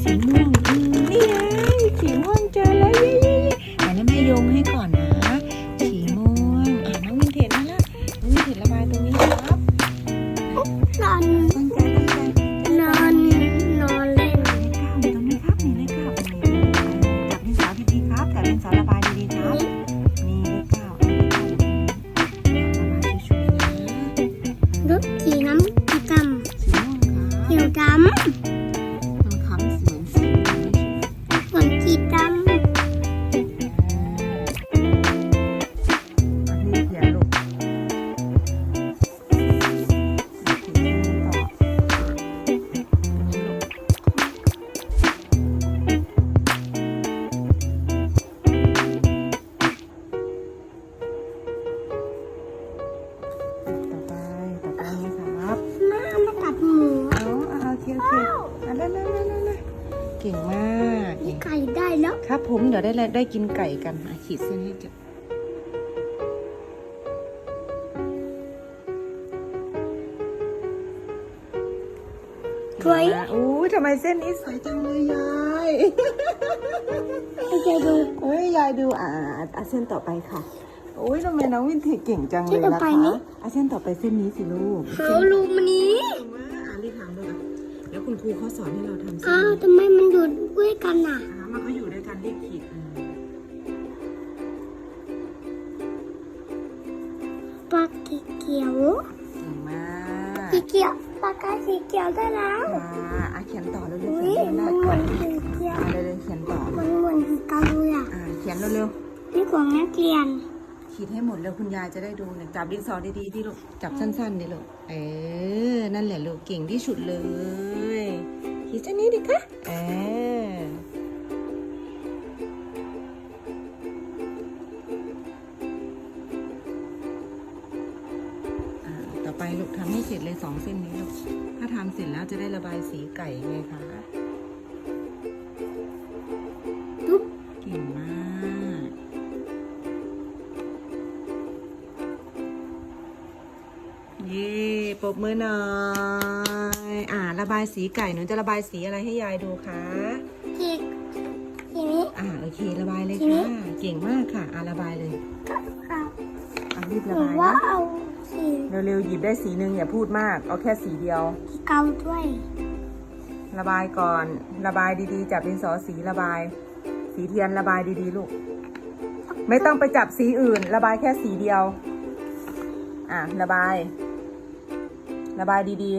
สีม่วงอะแม่ให้สีม่ ได้ได้กินไก่กันอะขีดเส้นให้จบสวยอู้ทำไมเส้นนี้สวยจังเลยยายให้ใจดูเฮ้ยยายดูอ่าอะเส้นต่อไปค่ะโอ้ยทำไมน้องวินเทจเก่งจังเลยเส้นต่อล่ะไปคะนี้อะเส้นต่อไปเส้นนี้สิลูกเขาลูมันนี้เก่งมากอะรีบทำเลยอะเดี๋ยวคุณครูเขาสอนให้เราทำเส้นอ้าวนี้ทำไมมันอยู่ด้วยกันอะอะมันก็อยู่ด้วยกันรีบขีด สีเขียวเก่งมากสีเขียวปากกาสีเขียวได้แล้วค่ะอะเขียนต่อเร็วๆอุ้เขียยนมัได้นเหก่มืออนนสีเขียวอะเร็วๆเขียนต่อมันเหมือนสีเกาเลยอะอะเขียนเร็วนี่ของนักเรียนๆขีดให้หมดแล้วคุณยายจะได้ดูเนี่ยจับดินสอดีๆที่ลูกจับสั้นๆดิลูกเออนั่นแหละลูกเก่งที่สุดเลยขีดเส้นนี้ดิคะเออ สร็จแล้วจะได้ระบายสีไก่ไงคะปุ๊บเก่งมาก เย่ปรบมือหน่อย อ่า ระบายสีไก่หนูจะระบายสีอะไรให้ยายดูคะสีสีนี้อ่าโอเค ระบายเลยสีนี้ค่ะ เก่งมากค่ะ อ่าระบายเลยก็เอาอ่ารีบหระรืบาอยว่านะ เอาสีเร็วๆหยิบได้สีหนึ่งอย่าพูดมาก เอาแค่สีเดียวสีเกาด้วย ระบายก่อน ระบายดีๆ จับดินสอสีระบาย สีเทียนระบายดีๆ ลูก ไม่ต้องไปจับสีอื่น ระบายแค่สีเดียว อะ ระบาย ระบายดี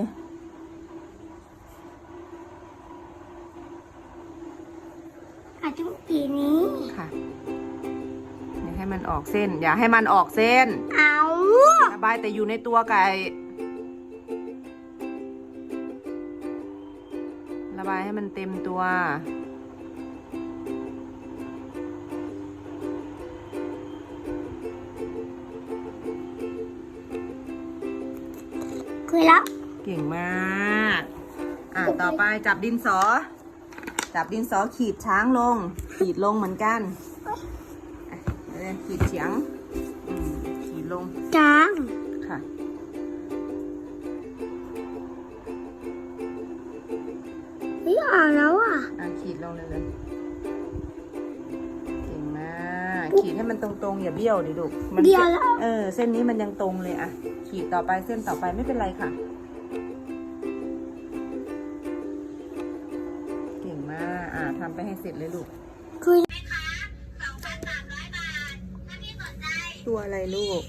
อาจจะสีนี้ๆค่ะ อย่าให้มันออกเส้น อย่าให้มันออกเส้น เอา ระบายแต่อยู่ในตัวไก่ ระบายให้มันเต็มตัวเคยแล้วเก่งมาก อะ ต่อไปจับดินสอ จับดินสอขีดช้างลง ขีดลงเหมือนกันอะเดี๋ยวขีดเฉียงอืมขีด ลงจางค่ะ เฮ้ยอ่านแล้วอะ อะขีดลงเลยเลยเก่งมากขีดให้มันตรงๆอย่าเบี้ยวดิลูกมันเดียวแล้ว เออ เส้นนี้มันยังตรงเลยอะ ขีดต่อไปเส้นต่อไปไม่เป็นไรค่ะ เก่งมากอะทำไปให้เสร็จเลยลูกคือตัวอะไรลูก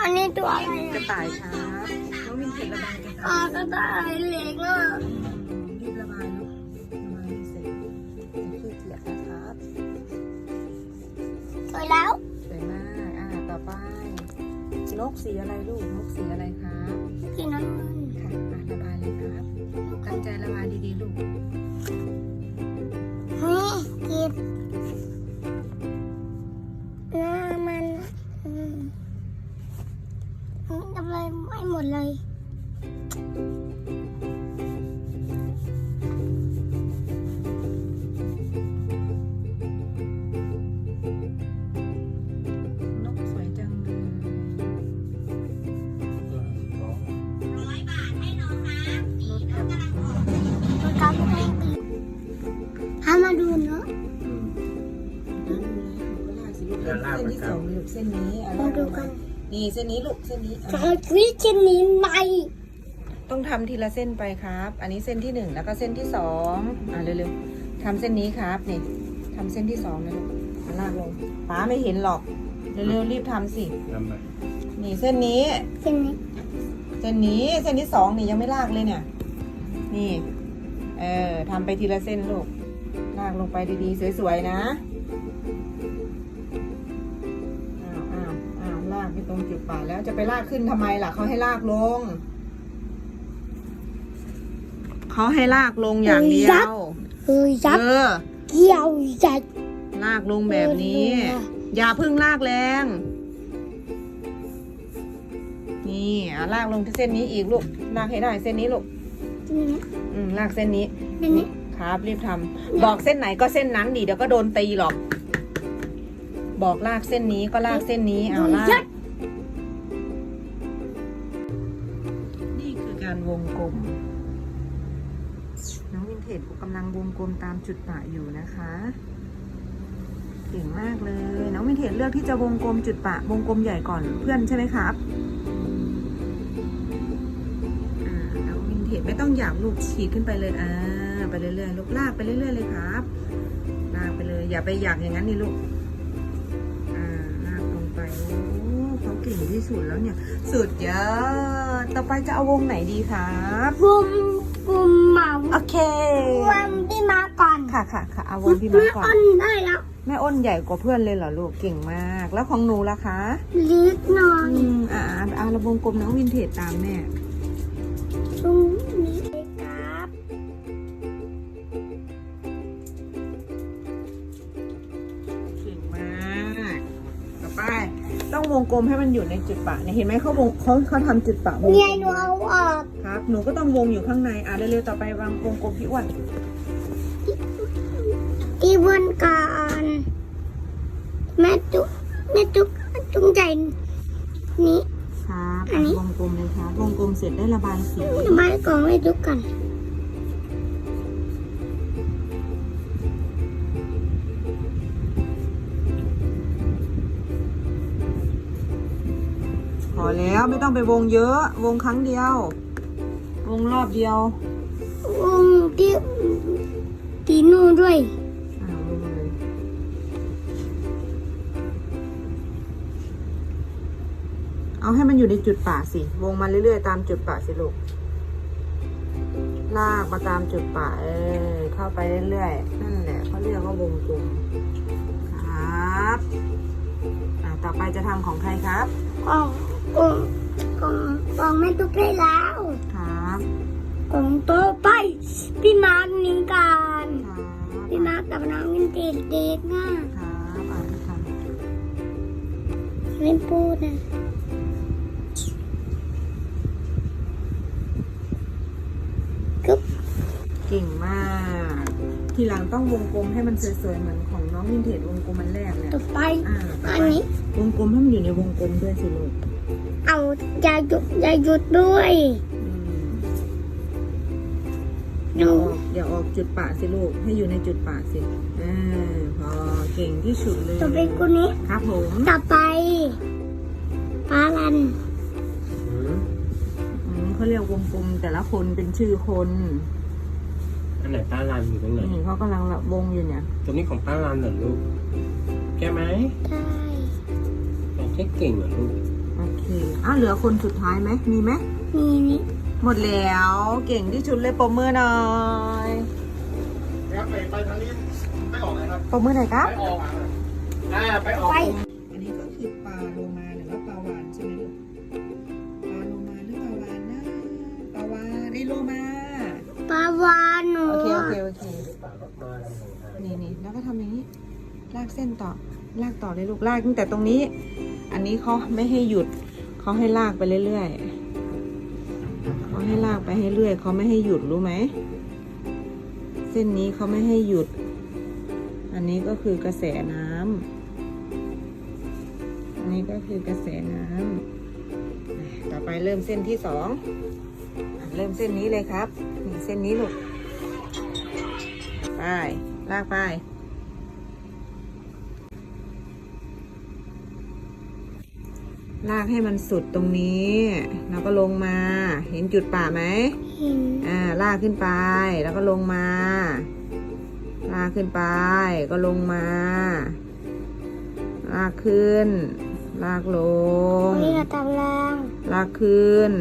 อันนี้ตัวอะไรกระต่ายครับน้องวินเทจระบายกระอ่าต่ายก็ได้เล็กอะรีบระบายลูกระบายให้เสร็จจะขี้เกียจนะครับเคยแล้วสวยมากอ่าต่อไปนกสีอะไรลูกนกสีอะไรครับ สีน้ำเงิน เส้นนี้อะมาดูกัน นี่เส้นนี้ลูกเส้นนี้จะอะเอาชีวิตชิ้นนี้ไหมต้องทำทีละเส้นไปครับ อันนี้เส้นที่หนึ่งแล้วก็เส้นที่สองอะเร็วๆทำเส้นนี้ครับนี่ทำเส้นที่สองนะลูกเอาลากลงป้าไม่เห็นหรอกเร็วๆรีบทำสิ ทำไมนี่เส้นนี้ เส้นนี้เส้นนี้เส้นที่สองนี่ยังไม่ลากเลยเนี่ย นี่ เออทำไปทีละเส้นลูก ลากลงไปดีๆ สวยๆนะาวลากไปตรงจุดป่าแล้วจะไปลากขึ้นทำไมล่ะเขาให้ลากลง เขาให้ลากลงอย่างเดียวเฮ้ยยักเอษ์อเกี่ยวยักษ์ลากลงแบบนี้ เอออย่าเพึ่งลากแรง นี่อะลากลงที่เส้นนี้อีกลูก ลากให้ได้เส้นนี้ลูกเส้นนี้อืมลากเส้นนี้เส้นนี้ครับ รีบทำบอกเส้นไหนก็เส้นนั้นดิเดี๋ยวก็โดนตีหรอก บอกลากเส้นนี้ก็ลากเส้นนี้เอาลาก วงกลม น้องวินเทจกำลังวงกลมตามจุดปะอยู่นะคะเก่งมากเลย น้องวินเทจเลือกที่จะวงกลมจุดปะ วงกลมใหญ่ก่อนเพื่อนใช่ไหมครับน้องวินเทจไม่ต้องหยาบลูกฉีดขึ้นไปเลยอ่าไปเรื่อยๆลูกลากไปเรื่อยๆเลยครับลากไปเลย อย่าไปหยาบอย่างนั้นนี่ลูก ที่สุดแล้วเนี่ย สุดยอด ต่อไปจะเอาวงไหนดีครับบุมบุมหมาโอเคบุมพี่มาก่อนค่ะค่ะค่ะเอาวงพี่มาก่อนอ้นได้แล้วแม่อ้นใหญ่กว่าเพื่อนเลยเหรอลูกเก่งมาก แล้วของหนูล่ะคะเล็กหน่อยอืมอ่าอ่าอ่าเราวงกลมน้องวินเทจตามแม่ วงกลมให้มันอยู่ในจุดปะเนี่ยเห็นไหมเขาวงเขาเขาทำจุดปะวงกลมเนี่ยหนูเอาออกครับ หนูก็ต้องวงอยู่ข้างในอะเร็วๆต่อไปวางวงกลมพี่อ้วนที่บนกันแม่ตุ๊กแม่ตุ๊กจงใจนี้ ครับอันนี้ วงกลมเลยครับวงกลมเสร็จได้ระบายสีระบายของแม่ตุ๊กกัน แล้วไม่ต้องไปวงเยอะ วงครั้งเดียว วงรอบเดียว วงที่ตีนูด้วยอ่าวงเลยเอาให้มันอยู่ในจุดป่าสิ วงมาเรื่อยๆ ตามจุดป่าสิลูก ลากมาตามจุดป่า เออเข้าไปเรื่อยๆ นั่นแหละเขาเรียกว่าวงกลมครับ อ่าต่อไปจะทำของใครครับ ของ ของของของแม่ตุ๊กได้แล้วครับของโตะไปพี่มาร์คนี้กันครับพี่มาร์คกับน้องวินเทจเด็กน่ะครับอ่านค่ะไม่พูดนะกึ๊บเก่งมาก ทีหลังต้องวงกลมให้มันสวยๆเหมือนของน้องวินเทจวงกลมมันแรกเนี่ยต่อไปอ่าต่ออันไปนี้ วงกลมให้มันอยู่ในวงกลมด้วยสิลูก เอาอย่าหยุดอย่าหยุดด้วยอืมหอย่านูออกอย่าออกจุดปะสิลูก ให้อยู่ในจุดปะสิอ่าพอเก่งที่สุดเลยต่อไปคนนี้ครับผมต่อไปปลาลันหืมอืมเขาเรียกวงกลมแต่ละคนเป็นชื่อคนอันไหนป้ารันอยู่ตรงไหนนี่เขากำลังละวงอยู่เนี่ย ตรงนี้ของป้ารันเหรอลูก แกไหมใช่แกแค่เก่งเหรอลูกโอ เคอะเหลือคนสุดท้ายไหมมีไหมนี่นี่หมดแล้วเก่งที่สุดเลยปรบมือหน่อยครับไปไปทางนี้ไปออกเลยครับปรบมือหน่อยครับไปออกอ่าไปออกไปอันนี้ก็คือปลาโลมาหรือว่าปลาวานใช่ไหมลูกปลาโลมาหรือปลาวานนะปลาวานไอโลมาปลาวานหนูโอเคโอเคโอเคปากออกมานี่นี่แล้วก็ทำอย่างนี้ ลากเส้นต่อลากต่อเลยลูกลากตั้งแต่ตรงนี้ อันนี้เขาไม่ให้หยุด เขาให้ลากไปเรื่อยๆเขาให้ลากไปให้เรื่อยเขาไม่ให้หยุดรู้ไหม เส้นนี้เขาไม่ให้หยุด อันนี้ก็คือกระแสน้ำอันนี้ก็คือกระแสน้ำต่อไปเริ่มเส้นที่สองเริ่มเส้นนี้เลยครับนี่เส้นนี้ลูกไปลากไป ลากให้มันสุดตรงนี้แล้วก็ลงมา เห็นจุดป่าไหมเห็นอ่าลากขึ้นไป แล้วก็ลงมา ลากขึ้นไป ก็ลงมา ลากขึ้น ลากลงนี่เราตามรางลากขึ้น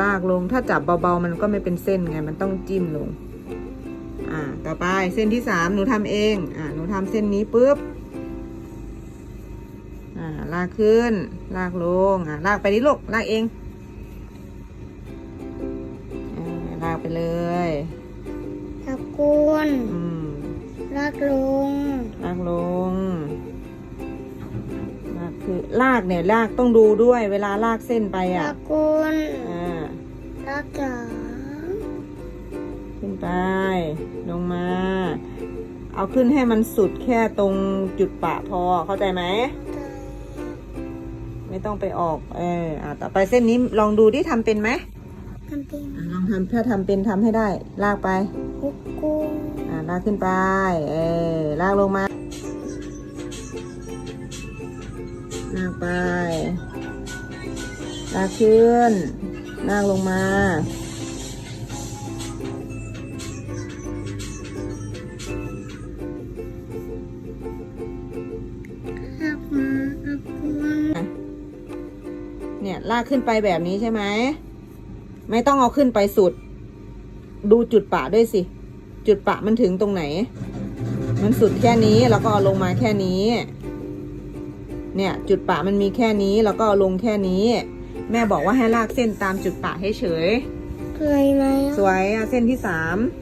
ลากลงถ้าจับเบาๆ มันก็ไม่เป็นเส้นไง มันต้องจิ้มลง อ่า ต่อไปเส้นที่สามหนูทำเอง อ่าหนูทำเส้นนี้ปุ๊บอ่า ลากขึ้น ลากลงอ่าลากไปดิลูก ลากเองอ่าลากไปเลยตะกูลอืมลากลง ลากลง ลากคือลากเนี่ยลากต้องดูด้วย เวลาลากเส้นไปตะอะกูลอ่าลากจ๋าขึ้นไป ลงมา เอาขึ้นให้มันสุดแค่ตรงจุดปะพอเข้าใจไหม ไม่ต้องไปออก เอออ่าต่อไปเส้นนี้ลองดูที่ทำเป็นไหมทำเป็นอะลองทำถ้าทำเป็นทำให้ได้ ลากไป กุ๊กกุ้งอ่าลากขึ้นไป เออ ลากลงมา ลากไป ลากขึ้น ลากลงมา ลากขึ้นไปแบบนี้ใช่ไหม ไม่ต้องเอาขึ้นไปสุด ดูจุดปะด้วยสิ จุดปะมันถึงตรงไหน มันสุดแค่นี้แล้วก็เอาลงมาแค่นี้ เนี่ยจุดปะมันมีแค่นี้แล้วก็เอาลงแค่นี้ แม่บอกว่าให้ลากเส้นตามจุดปะให้เฉย เคยไหมสวยอะเส้นที่สามเ